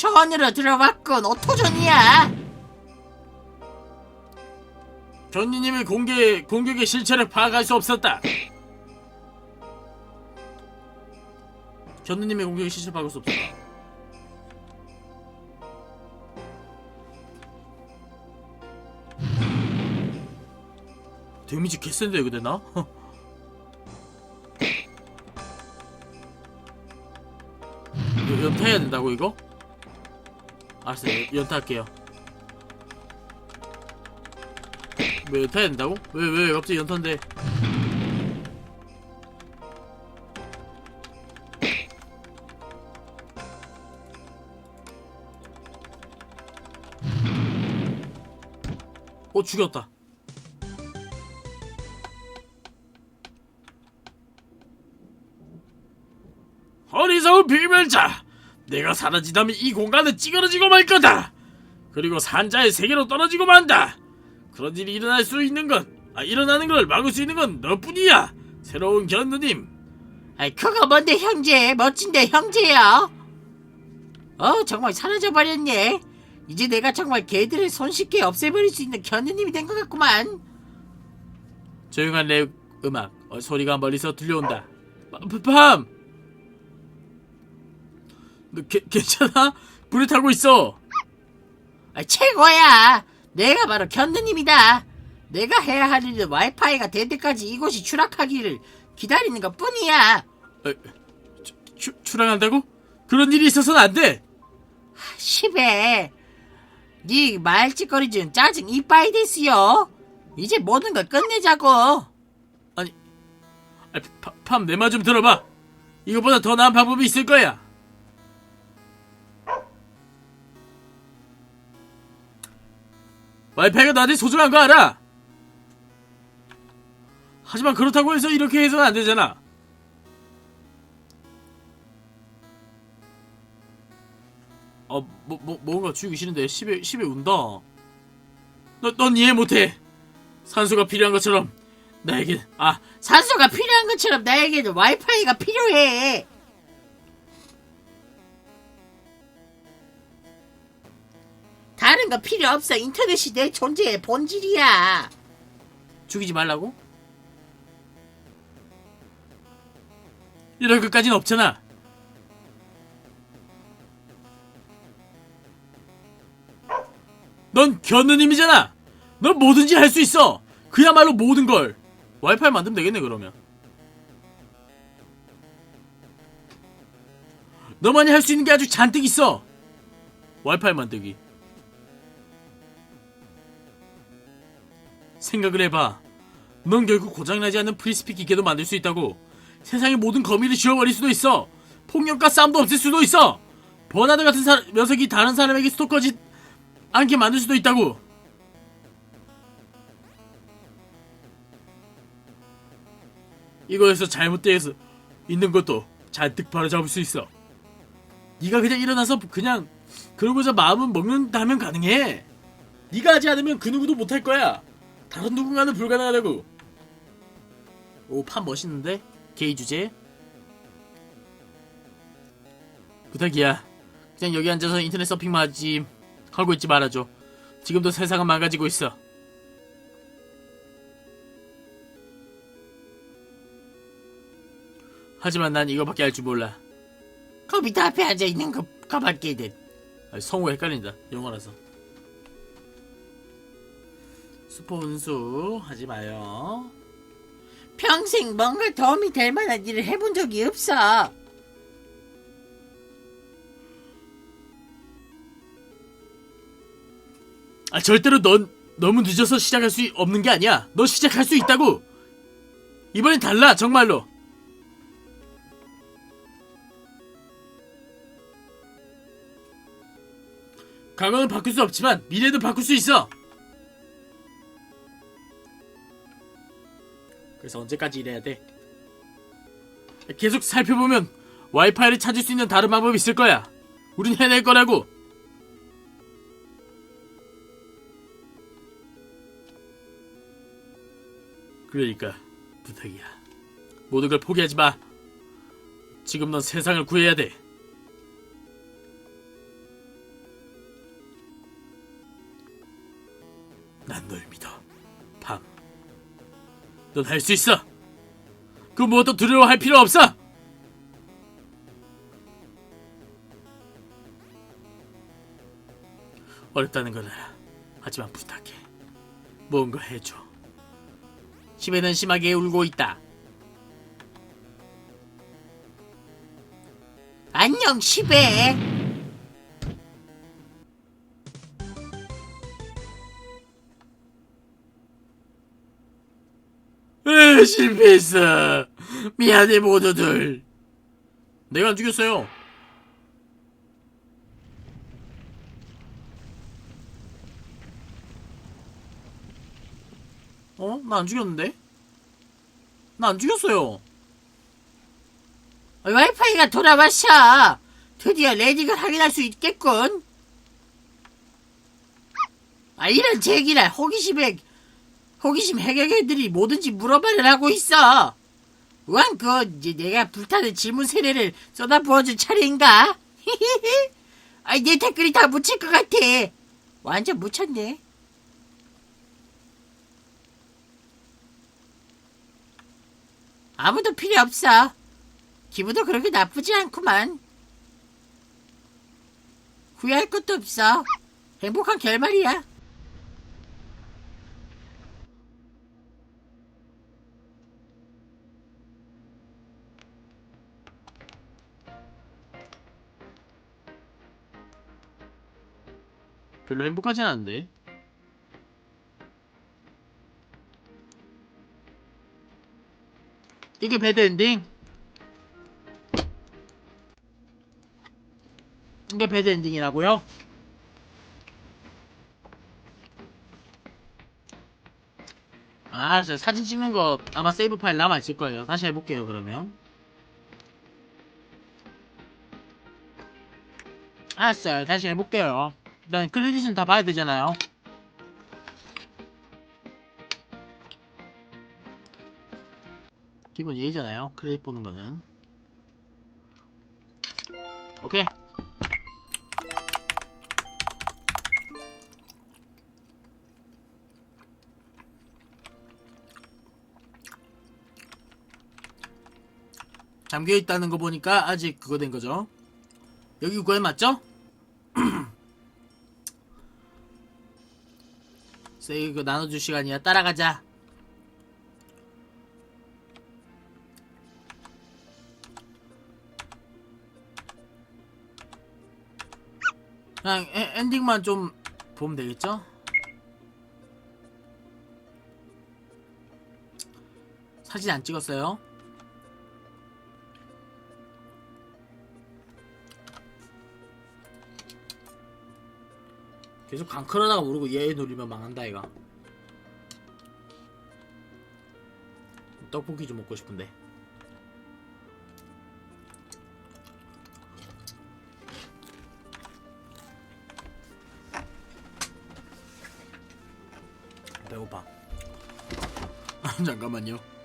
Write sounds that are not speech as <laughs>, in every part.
전으로 들어왔군 오토전이야 견니님의 공개 공격의 실체를 파악할 수 없었다. 견니님의 공격의 실체를 파악할 수 없었다. 데미지 개센데 이거 되나? 연타해야 된다고 이거? 알았어요. 연타할게요. 왜 연타해야 된다고? 왜 왜 갑자기 연타인데? 어 죽였다. 어리석은 비밀자 내가 사라지다면 이 공간은 찌그러지고 말 거다 그리고 산자의 세계로 떨어지고 만다 그런 일이 일어날 수 있는 건, 아, 일어나는 걸 막을 수 있는 건 너뿐이야. 새로운 견느님. 아이 그거 뭔데 형제 멋진데 형제야 어 정말 사라져버렸네 이제 내가 정말 개들을 손쉽게 없애버릴 수 있는 견우님이 된 것 같구만 조용한 랩 음악, 어, 소리가 멀리서 들려온다. 팜! 너 개, 괜찮아? 불에 타고 있어. 아, 최고야 내가 바로 견우님이다 내가 해야 할 일은 와이파이가 될 때까지 이곳이 추락하기를 기다리는 것 뿐이야 어, 추, 추, 추락한다고? 그런 일이 있어서는 안 돼. 시베 네 말짓거리는 짜증 이빠이 됐어요 이제 모든 걸 끝내자고 아니, 아, 파- 팜, 내 말 좀 들어봐. 이거보다 더 나은 방법이 있을 거야. 와이파이가 나한테 소중한 거 알아? 하지만 그렇다고 해서 이렇게 해서는 안 되잖아. 어, 뭐, 뭐, 뭔가 죽이기 싫은데 10에, 10에 운다. 너, 넌 이해 못해. 산소가 필요한 것처럼 나에겐, 아, 산소가 필요한 것처럼 나에게는 와이파이가 필요해. 다른 거 필요 없어. 인터넷이 내 존재의 본질이야. 죽이지 말라고? 이럴 것까진 없잖아. 넌 견느님이잖아. 넌 뭐든지 할 수 있어. 그야말로 모든 걸. 와이파이 만들면 되겠네 그러면. 너만이 할 수 있는 게 아주 잔뜩 있어. 와이파이 만들기. 생각을 해봐. 넌 결국 고장나지 않는 프리스피 기계도 만들 수 있다고. 세상의 모든 거미를 지워버릴 수도 있어. 폭력과 싸움도 없앨 수도 있어. 버나드 같은 사- 녀석이 다른 사람에게 스토커지 않게 만들 수도 있다고. 이거에서 잘못되어서 있는 것도 잔뜩 바로잡을 수 있어. 네가 그냥 일어나서 그냥 그러고자 마음은 먹는다면 가능해. 네가 하지 않으면 그 누구도 못할 거야. 다른 누군가는 불가능하다고. 오, 판 멋있는데? 게이 주제? 부탁이야. 그냥 여기 앉아서 인터넷 서핑만 하지, 하고 있지 말아줘. 지금도 세상은 망가지고 있어. 하지만 난 이거밖에 할 줄 몰라. 컴퓨터 앞에 앉아 있는 거 가봤게든. 아니, 성우 헷갈린다. 영어라서. 슈퍼 운수 하지 마요. 평생 뭔가 도움이 될 만한 일을 해본 적이 없어. 아 절대로 넌 너무 늦어서 시작할 수 없는 게 아니야. 너 시작할 수 있다고. 이번엔 달라 정말로. 과거는 바꿀 수 없지만 미래도 바꿀 수 있어. 그래서 언제까지 일해야 돼? 계속 살펴보면 와이파이를 찾을 수 있는 다른 방법이 있을 거야. 우린 해낼 거라고. 그러니까 부탁이야. 모든 걸 포기하지 마. 지금 넌 세상을 구해야 돼. 난 널 믿어. 넌 할 수 있어. 그 무엇도 두려워할 필요 없어. 어렵다는 걸 알아. 하지만 부탁해. 뭔가 해줘. 시베는 심하게 울고 있다. 안녕 시베. 으, <laughs> 실패했어. 미안해 모두들. 내가 안 죽였어요. 어? 나 안 죽였는데? 나 안 죽였어요. 와이파이가 돌아왔어. 드디어 레딩을 확인할 수 있겠군. 아 이런 제기라 호기심에 호기심 해결애들이 뭐든지 물어봐를 하고 있어. 우왕 그 이제 내가 불타는 질문 세례를 쏟아부어줄 차례인가? <laughs> 아이 내 댓글이 다 묻힐 것 같아. 완전 묻혔네. 아무도 필요 없어. 기분도 그렇게 나쁘지 않구만. 후회할 것도 없어. 행복한 결말이야. 별로 행복하진 않은데. 이게 배드 엔딩? 이게 배드 엔딩이라고요? 아, 알았어요. 사진 찍는 거 아마 세이브 파일 남아있을 거예요. 다시 해볼게요, 그러면. 알았어요. 다시 해볼게요. 일단 크레딧은 다 봐야 되잖아요. 기본 예의잖아요. 크레딧 보는 거는. 오케이. 잠겨 있다는 거 보니까 아직 그거 된 거죠. 여기 구간 맞죠? 세이브 나눠줄 시간이야. 따라가자. 그냥 에- 엔딩만 좀 보면 되겠죠? 사진 안 찍었어요. 계속 강클하다가 모르고 얘 노리면 망한다 이가 떡볶이 좀 먹고 싶은데. 배고파. <laughs> 잠깐만요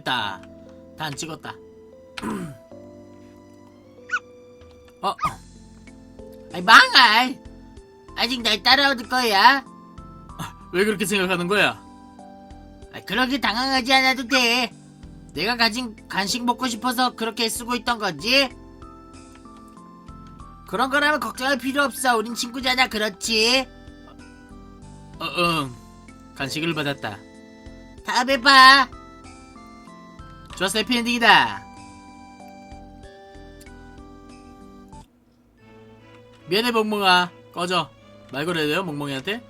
됐다 다 안 찍었다 <clears throat> 어 아이 망할. 아직 날 따라오는 거야. 왜 그렇게 생각하는 거야? 아, 그렇게 당황하지 않아도 돼. 내가 가진 간식 먹고 싶어서 그렇게 쓰고 있던 거지. 그런 거라면 걱정할 필요 없어. 우린 친구잖아. 그렇지. 어, 응 간식을 받았다 다음에 봐. 좋았어 해피엔딩이다 미안해 멍멍아 꺼져 말 걸어야 돼요 멍멍이한테?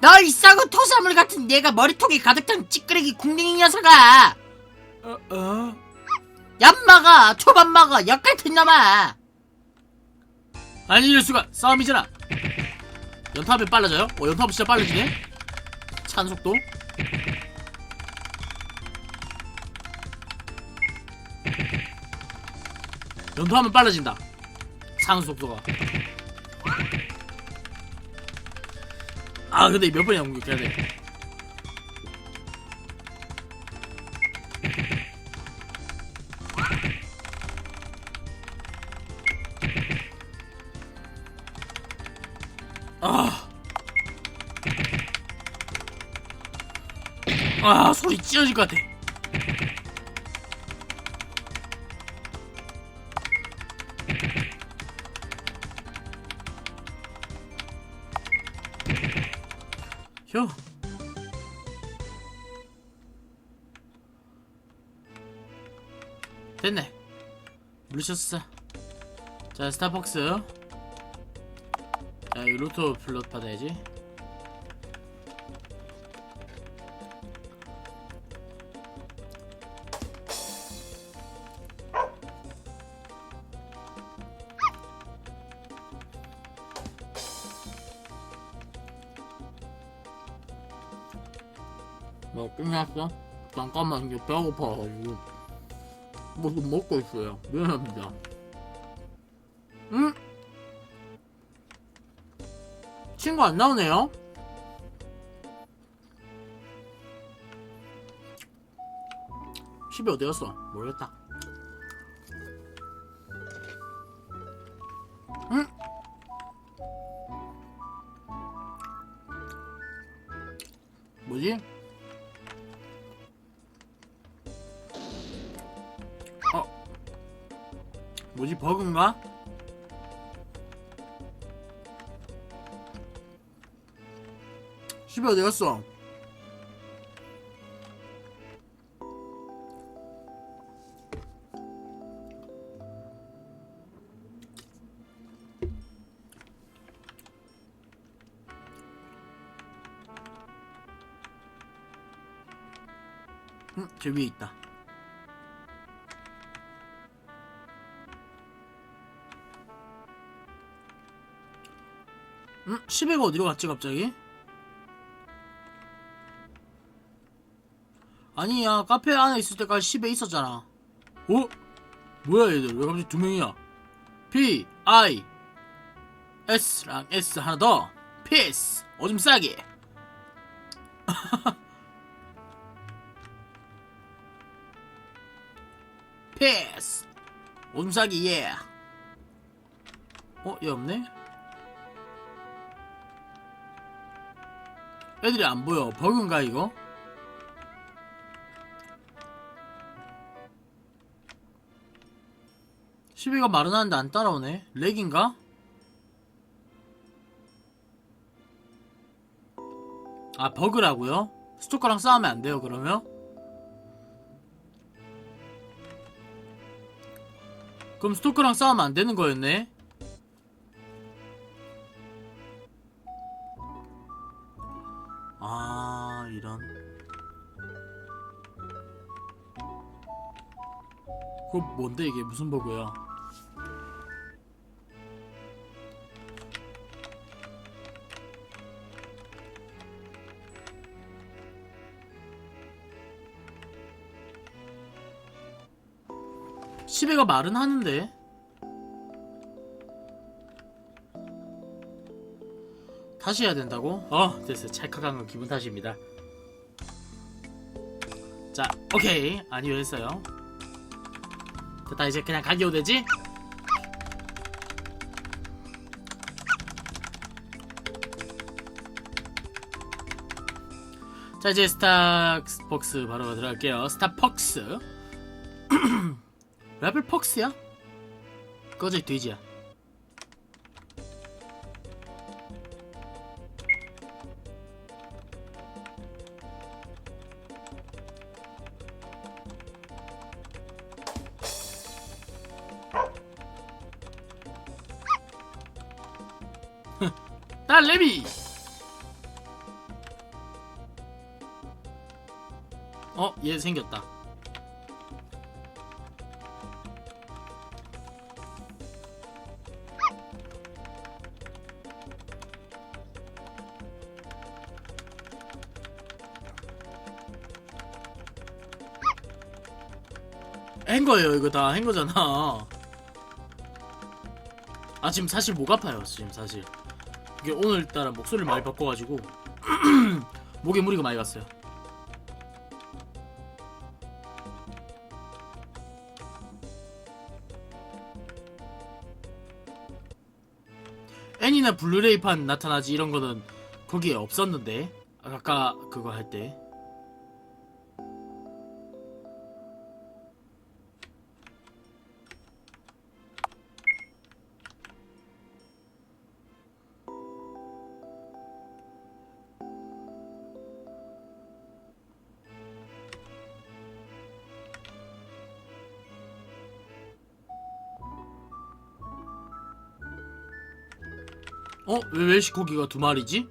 너이 썩은 토사물 같은 내가 머리통에 가득 찬 찌끄레기 궁뎅이 녀석아 어, 어? 얌마가 초반마가 역같은 놈아 아니 이럴 수가. 싸움이잖아. 연타하면 빨라져요? 어 연타하면 진짜 빨라지네. 찬 속도. 연타하면 빨라진다. 상 속도가. 아 근데 몇 번이나 공격해야 돼 아, 소리 찢어질 것 같아. 휴. 됐네. 물리쳤어. 자, 스타벅스. 자, 이 로또 플롯 받아야지. 잠깐만 이제 배고파가지고 뭐좀 먹고 있어요. 미안합니다. 응? 친구 안 나오네요? 집이 어디 갔어? 모르겠다. 응? 뭐지? 뭐지 버그인가? 집이 어디 갔어? 응, 저 위에 있다. 응? 10회가 어디로 갔지 갑자기? 아니야 카페 안에 있을 때까지 10회 있었잖아 어? 뭐야 얘들 왜 갑자기 두 명이야 P, I, S랑 S 하나 더 피스 오줌 싸기 피스 오줌 싸기 예 어? 얘 없네? 애들이 안 보여 버그인가 이거? 시비가 마른하는데 안 따라오네. 렉인가? 아 버그라고요? 스토커랑 싸우면 안 돼요 그러면? 그럼 스토커랑 싸우면 안 되는 거였네? 뭔데 이게? 무슨 버그야? 시베가 말은 하는데. 다시 해야 된다고? 어 됐어. 찰칵한 건 기분 탓입니다. 자 오케이. 아니요 했어요 됐다 이제 그냥 가기도 되지? 자 이제 스타벅스 바로 들어갈게요 스타벅스 <clears throat> 래플 퍽스야? 꺼져 이 돼지야 생겼다. 한 거예요, 이거 다 한 거잖아. 아, 지금 사실 목 아파요, 지금 사실. 이게 오늘따라 목소리를 많이 바꿔가지고 <clears throat> 목에 무리가 많이 갔어요. 애니나 블루레이판 나타나지 이런 거는 거기에 없었는데 아까 그거 할 때. 어? 왜 웰시코기가 두 마리지?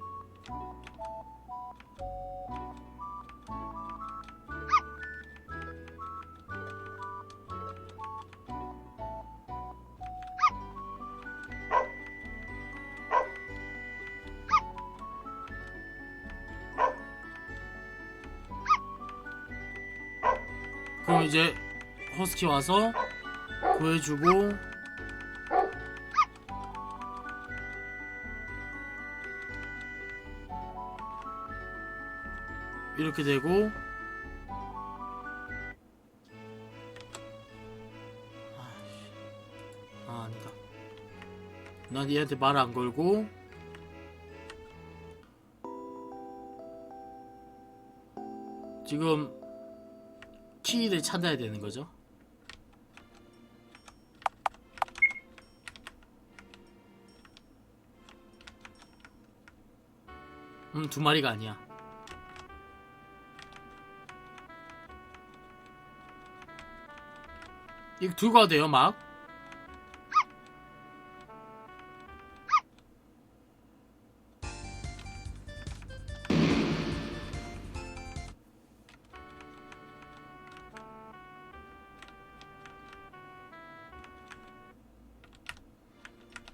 그럼 이제 허스키 와서 구해주고 이렇게 되고 아이씨. 아 아니다. 난 얘한테 말 안 걸고 지금 키를 찾아야 되는 거죠? 음 두 마리가 아니야 이거 들고 가도 돼요 막?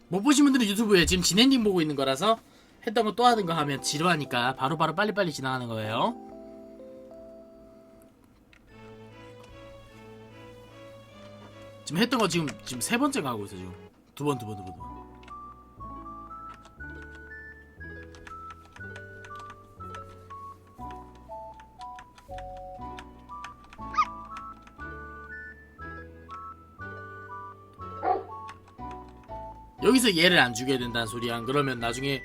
못 보신 분들은 유튜브에 지금 진엔딩 보고 있는 거라서 했던 거 또 하는 거 하면 지루하니까 바로바로 빨리빨리 지나가는 거예요 지금 했던 거 지금 지금 세 번째가 하고 있어 지금 두 번 두 번 두 번 두 번. 여기서 얘를 안 죽여야 된다는 소리야. 안 그러면 나중에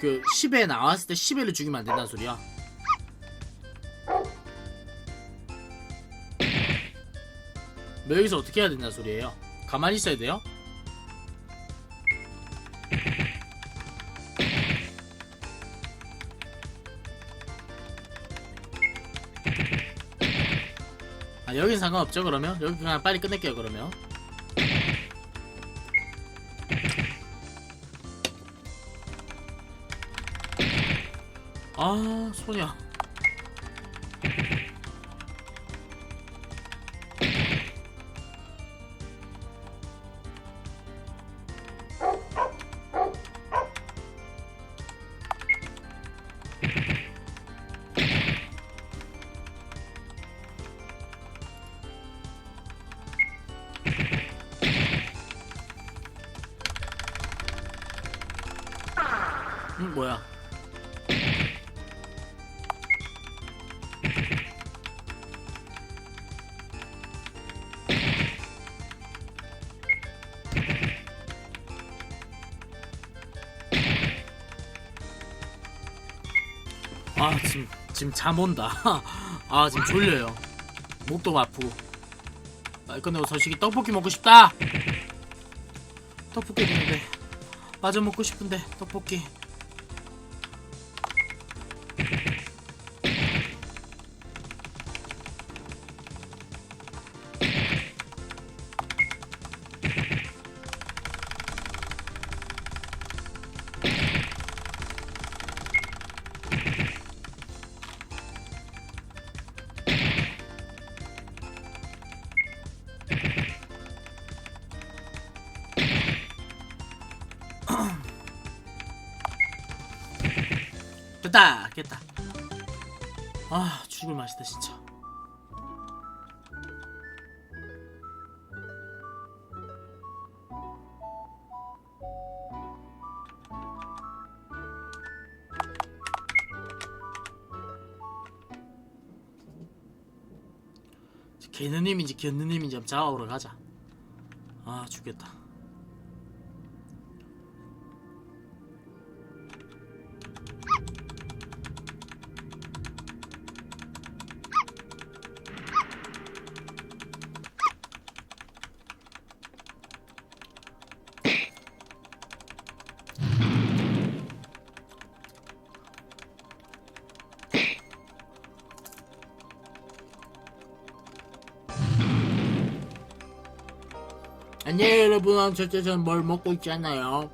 그 10에 나왔을 때 10회를 죽이면 안 된다는 소리야. 뭐 여기서 어떻게 해야 된다는 소리예요? 가만히 있어야 돼요? 아 여긴 상관없죠 그러면? 여기 그냥 빨리 끝낼게요 그러면 아 소냐 음 뭐야? 아 지금 지금 잠 온다. <laughs> 아 지금 졸려요. 목도 아프고. 말 끝내고 서식이 떡볶이 먹고 싶다! 떡볶이 있는데. 마저 먹고 싶은데 떡볶이 깼다. 깼다. 아 죽을 맛이다 진짜. 개느님인지 견느님인지 한번 잡아보러 가자. 아 죽겠다 안녕히 여러분. 절대 저는 뭘 먹고 있지 않아요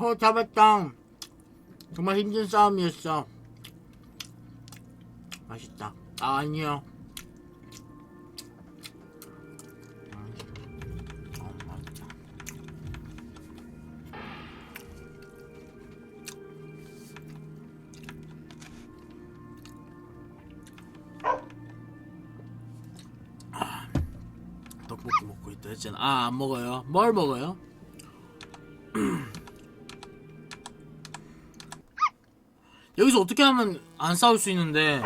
호 잡았다. 정말 힘든 싸움이었어. 맛있다. 아, 아니요. 어, 맛있다. 아, 떡볶이 먹고 있다 했잖아. 아, 안 먹어요. 뭘 먹어요? 어떻게 하면 안 싸울 수 있는데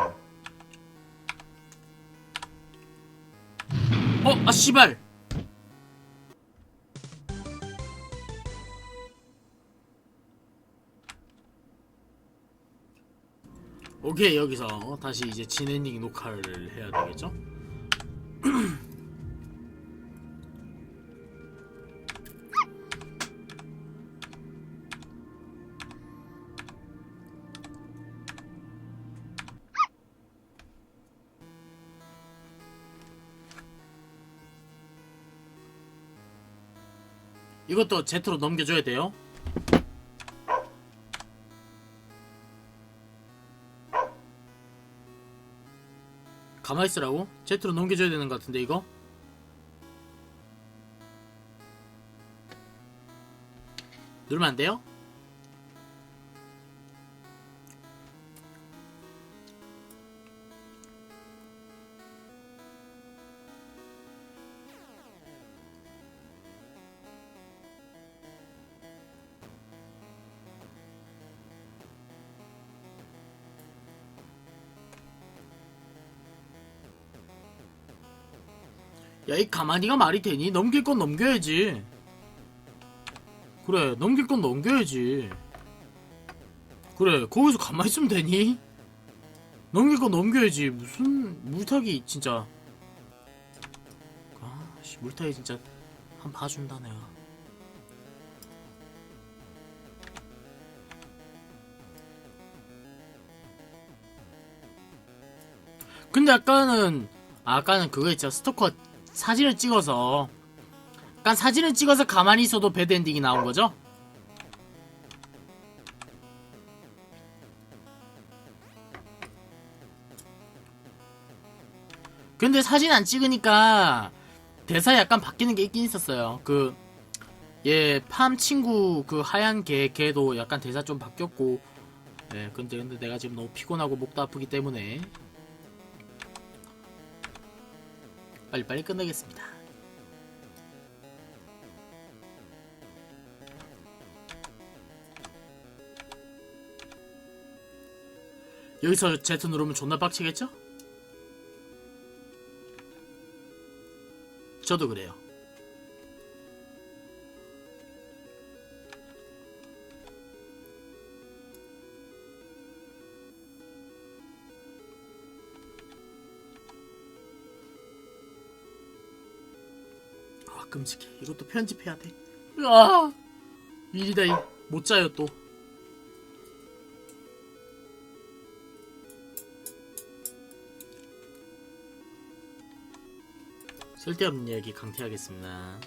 어? 아 씨발 오케이 여기서 다시 이제 진엔딩 녹화를 해야 되겠죠? 이것도 제트로 넘겨줘야 돼요 가만히 있으라고? 제트로 넘겨줘야 되는 것 같은데 이거? 누르면 안 돼요? 야, 이 가만히가 말이 되니? 넘길 건 넘겨야지. 그래, 넘길 건 넘겨야지. 그래, 거기서 가만히 있으면 되니? 넘길 건 넘겨야지. 무슨, 물타기, 진짜. 아, 씨, 물타기 진짜, 한 봐준다, 내가. 근데 아까는, 아, 아까는 그거 있죠. 스토커 사진을 찍어서 약간 사진을 찍어서 가만히 있어도 배드엔딩이 나온 거죠? 근데 사진 안 찍으니까 대사 약간 바뀌는 게 있긴 있었어요. 그, 얘, 팜 친구 그 하얀 개, 걔도 약간 대사 좀 바뀌었고, 예, 근데, 근데 내가 지금 너무 피곤하고 목도 아프기 때문에 빨리빨리 끝내겠습니다. 여기서 Z 누르면 존나 빡치겠죠? 저도 그래요. 끔찍해. 이것도 편집해야 돼. 아 일이다 못 자요 또. 쓸데없는 이야기 강퇴하겠습니다.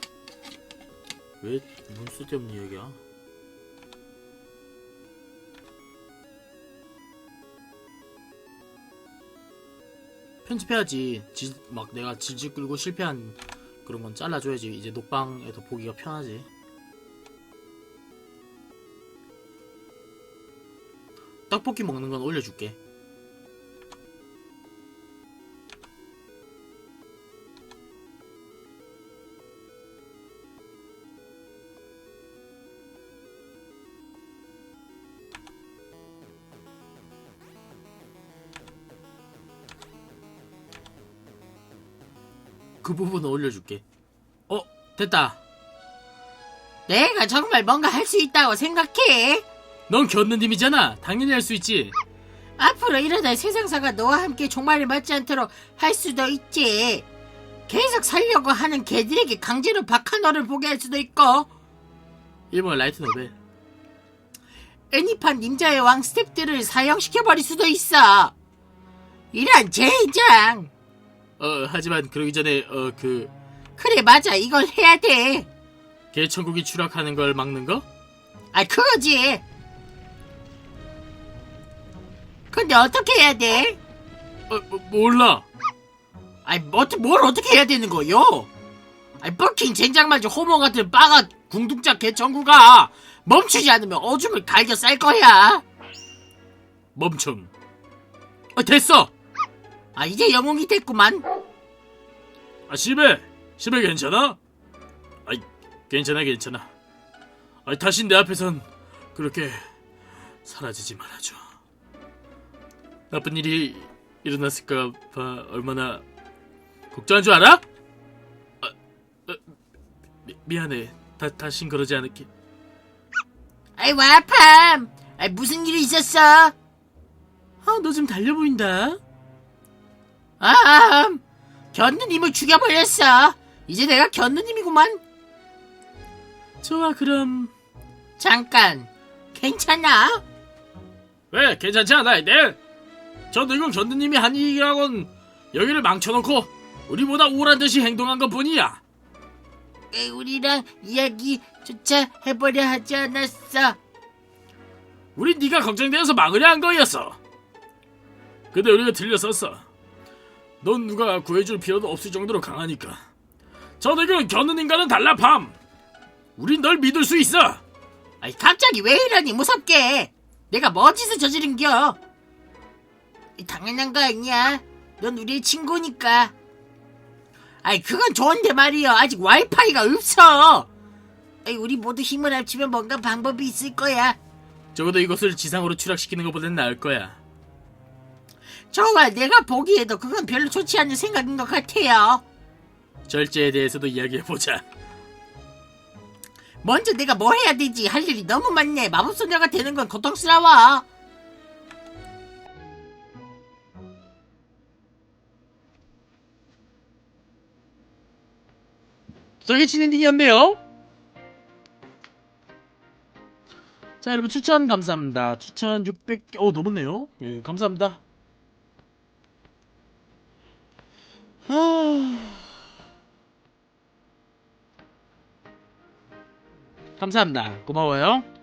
왜 무슨 쓸데없는 이야기야? 편집해야지. 지, 막 내가 질질 끌고 실패한 그런 건 잘라줘야지. 이제 녹방에도 보기가 편하지. 떡볶이 먹는 건 올려줄게. 부분은 올려줄게. 어, 됐다. 내가 정말 뭔가 할 수 있다고 생각해. 넌 견느님이잖아. 당연히 할 수 있지. 앞으로 이러다 세상사가 너와 함께 종말을 맞지 않도록 할 수도 있지. 계속 살려고 하는 개들에게 강제로 박하너를 보게 할 수도 있고, 일본 라이트 노벨. 애니판 님자의 왕 스탭들을 사형시켜버릴 수도 있어. 이런 젠장. 어, 하지만 그러기 전에 어 그 그래 맞아 이걸 해야 돼. 개천국이 추락하는 걸 막는 거? 아 그거지. 근데 어떻게 해야 돼? 어, 뭐, 몰라. 아이 뭐, 뭘 어떻게 해야 되는 거요? 아이 버킹 젠장맞이 호모 같은 빠가 궁둥자 개천구가 멈추지 않으면 오줌을 갈겨 쌀 거야. 멈춤. 어, 됐어. 아 이제 영웅이 됐구만. 아, 시베. 시베 괜찮아? 아이, 괜찮아, 괜찮아. 아, 다시 내 앞에선 그렇게 사라지지 말아줘. 나쁜 일이 일어났을까 봐 얼마나 걱정한 줄 알아? 아, 어, 미, 미안해. 다, 다신 그러지 않을게. 아이 와팜. 아이 무슨 일이 있었어? 아, 너 좀 달려 보인다. 아, 견누님을 죽여버렸어. 이제 내가 견누님이구만. 좋아, 그럼. 잠깐, 괜찮아? 왜 괜찮지 않아 네? 저 늙은 견드님이 한 일이라곤 여기를 망쳐놓고 우리보다 우울한 듯이 행동한 것 뿐이야 에, 우리랑 이야기조차 해버려 하지 않았어. 우린 네가 걱정되어서 막으려 한 거였어 근데 우리가 틀렸었어 넌 누가 구해줄 필요도 없을 정도로 강하니까 저 늙은 견드님과는 달라 팜 우린 널 믿을 수 있어 아이 갑자기 왜 이러니 무섭게? 내가 뭐 짓을 저지른겨? 이, 당연한 거 아니야? 넌 우리의 친구니까. 아이 그건 좋은데 말이야. 아직 와이파이가 없어. 아이 우리 모두 힘을 합치면 뭔가 방법이 있을 거야. 적어도 이것을 지상으로 추락시키는 것보다는 나을 거야 정말 내가 보기에도 그건 별로 좋지 않은 생각인 것 같아요. 절제에 대해서도 이야기해보자 먼저 내가 뭐 해야 되지 할 일이 너무 많네. 마법소녀가 되는 건 고통스러워. 저게 엔딩이었네요. 자 여러분 추천 감사합니다. 추천 600... 어 넘었네요. 예 감사합니다. 하... 감사합니다. 고마워요.